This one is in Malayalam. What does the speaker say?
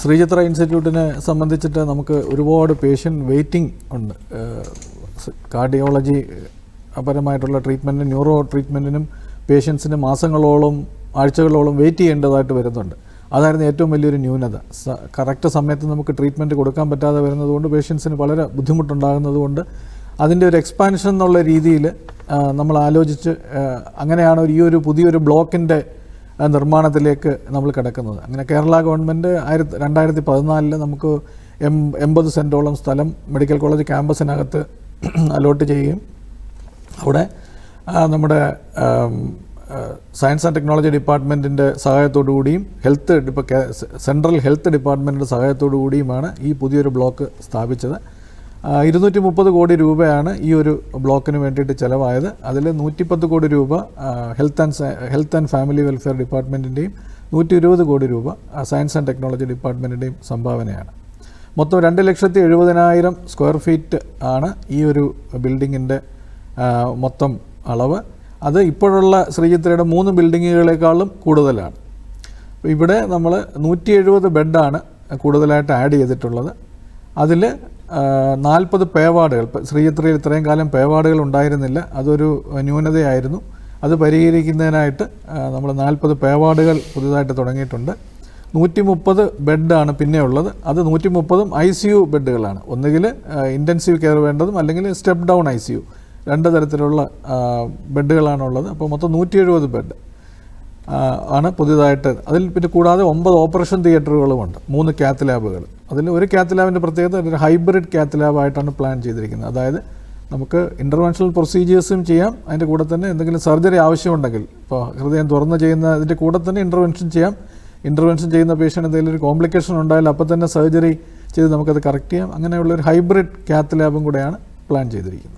ശ്രീചിത്ര ഇൻസ്റ്റിറ്റ്യൂട്ടിനെ സംബന്ധിച്ചിട്ട് നമുക്ക് ഒരുപാട് പേഷ്യന്റ് വെയിറ്റിംഗ് ഉണ്ട്. കാർഡിയോളജി പരമായിട്ടുള്ള ട്രീറ്റ്മെന്റിനും ന്യൂറോ ട്രീറ്റ്മെന്റിനും പേഷ്യൻസിന് മാസങ്ങളോളം ആഴ്ചകളോളം വെയിറ്റ് ചെയ്യേണ്ടതായിട്ട് വരുന്നുണ്ട്. അതായിരുന്നു ഏറ്റവും വലിയൊരു ന്യൂനത. കറക്റ്റ് സമയത്ത് നമുക്ക് ട്രീറ്റ്മെന്റ് കൊടുക്കാൻ പറ്റാതെ വരുന്നതുകൊണ്ട് പേഷ്യൻസിന് വളരെ ബുദ്ധിമുട്ടുണ്ടാകുന്നതുകൊണ്ട് അതിന്റെ ഒരു എക്സ്പാൻഷൻ എന്നുള്ള രീതിയിൽ നമ്മൾ ആലോചിച്ച് അങ്ങനെയാണ് ഈ ഒരു പുതിയൊരു ബ്ലോക്കിന്റെ നിർമ്മാണത്തിലേക്ക് നമ്മൾ കിടക്കുന്നത്. അങ്ങനെ കേരള ഗവൺമെന്റ് ആയിരത്തി രണ്ടായിരത്തി പതിനാലിൽ നമുക്ക് എം എൺപത് സെന്റോളം സ്ഥലം മെഡിക്കൽ കോളേജ് ക്യാമ്പസിനകത്ത് അലോട്ട് ചെയ്യുകയും അവിടെ നമ്മുടെ സയൻസ് ആൻഡ് ടെക്നോളജി ഡിപ്പാർട്ട്മെന്റിന്റെ സഹായത്തോടു കൂടിയും ഹെൽത്ത് സെൻട്രൽ ഹെൽത്ത് ഡിപ്പാർട്ട്മെന്റിന്റെ സഹായത്തോടു കൂടിയുമാണ് ഈ പുതിയൊരു ബ്ലോക്ക് സ്ഥാപിച്ചത്. ഇരുന്നൂറ്റി മുപ്പത് കോടി രൂപയാണ് ഈ ഒരു ബ്ലോക്കിന് വേണ്ടിയിട്ട് ചിലവായത്. അതിൽ നൂറ്റിപ്പത്ത് കോടി രൂപ health and health and family welfare ഡിപ്പാർട്ട്മെന്റിന്റെയും നൂറ്റി ഇരുപത് കോടി രൂപ സയൻസ് ആൻഡ് ടെക്നോളജി ഡിപ്പാർട്ട്മെന്റിന്റെയും സംഭാവനയാണ്. മൊത്തം രണ്ട് ലക്ഷത്തി എഴുപതിനായിരം സ്ക്വയർ ഫീറ്റ് ആണ് ഈ ഒരു ബിൽഡിങ്ങിന്റെ മൊത്തം അളവ്. അത് ഇപ്പോഴുള്ള ശ്രീചിത്രയുടെ മൂന്ന് ബിൽഡിങ്ങുകളെക്കാളും കൂടുതലാണ്. ഇവിടെ നമ്മൾ നൂറ്റി എഴുപത് ബെഡാണ് കൂടുതലായിട്ട് ആഡ് ചെയ്തിട്ടുള്ളത്. അതിൽ നാൽപ്പത് ഇപ്പം ശ്രീചിത്രയിൽ ഇത്രയും കാലം പേവാർഡുകൾ ഉണ്ടായിരുന്നില്ല. അതൊരു ന്യൂനതയായിരുന്നു. അത് പരിഹരിക്കുന്നതിനായിട്ട് നമ്മൾ നാൽപ്പത് പേവാർഡുകൾ പുതുതായിട്ട് തുടങ്ങിയിട്ടുണ്ട്. നൂറ്റി മുപ്പത് ബെഡാണ് പിന്നെ ഉള്ളത്. അത് നൂറ്റി മുപ്പതും ഐ സി യു ബെഡുകളാണ്. ഒന്നുകിൽ ഇന്റൻസീവ് കെയർ വേണ്ടതും അല്ലെങ്കിൽ step down I C U. രണ്ട് തരത്തിലുള്ള ബെഡുകളാണുള്ളത് അപ്പോൾ മൊത്തം നൂറ്റി എഴുപത് ബെഡ്. ആണ് പുതിയതായിട്ട്. അതിൽ പിന്നെ കൂടാതെ ഒമ്പത് ഓപ്പറേഷൻ തിയേറ്ററുകളുമുണ്ട്. മൂന്ന് കാത്ത് ലാബുകൾ അതിൽ ഒരു കാത്ത് ലാബിന്റെ പ്രത്യേകത ഒരു ഹൈബ്രിഡ് കാത്ത് ലാബായിട്ടാണ് പ്ലാൻ ചെയ്തിരിക്കുന്നത്. അതായത് നമുക്ക് ഇന്റർവെൻഷണൽ പ്രൊസീജിയേഴ്സും ചെയ്യാം. അതിന്റെ കൂടെ തന്നെ എന്തെങ്കിലും സർജറി ആവശ്യമുണ്ടെങ്കിൽ ഇപ്പോൾ ഹൃദയം തുറന്ന് ചെയ്യുന്ന ഇതിന്റെ കൂടെ തന്നെ ഇന്റർവെൻഷൻ ചെയ്യാം. ഇന്റർവെൻഷൻ ചെയ്യുന്ന പേഷ്യന്റ് എന്തെങ്കിലും ഒരു കോംപ്ലിക്കേഷൻ ഉണ്ടായാൽ അപ്പോൾ തന്നെ സർജറി ചെയ്ത് നമുക്കത് കറക്റ്റ് ചെയ്യാം. അങ്ങനെയുള്ള ഒരു ഹൈബ്രിഡ് കാത്ത് ലാബും കൂടെയാണ് പ്ലാൻ ചെയ്തിരിക്കുന്നത്.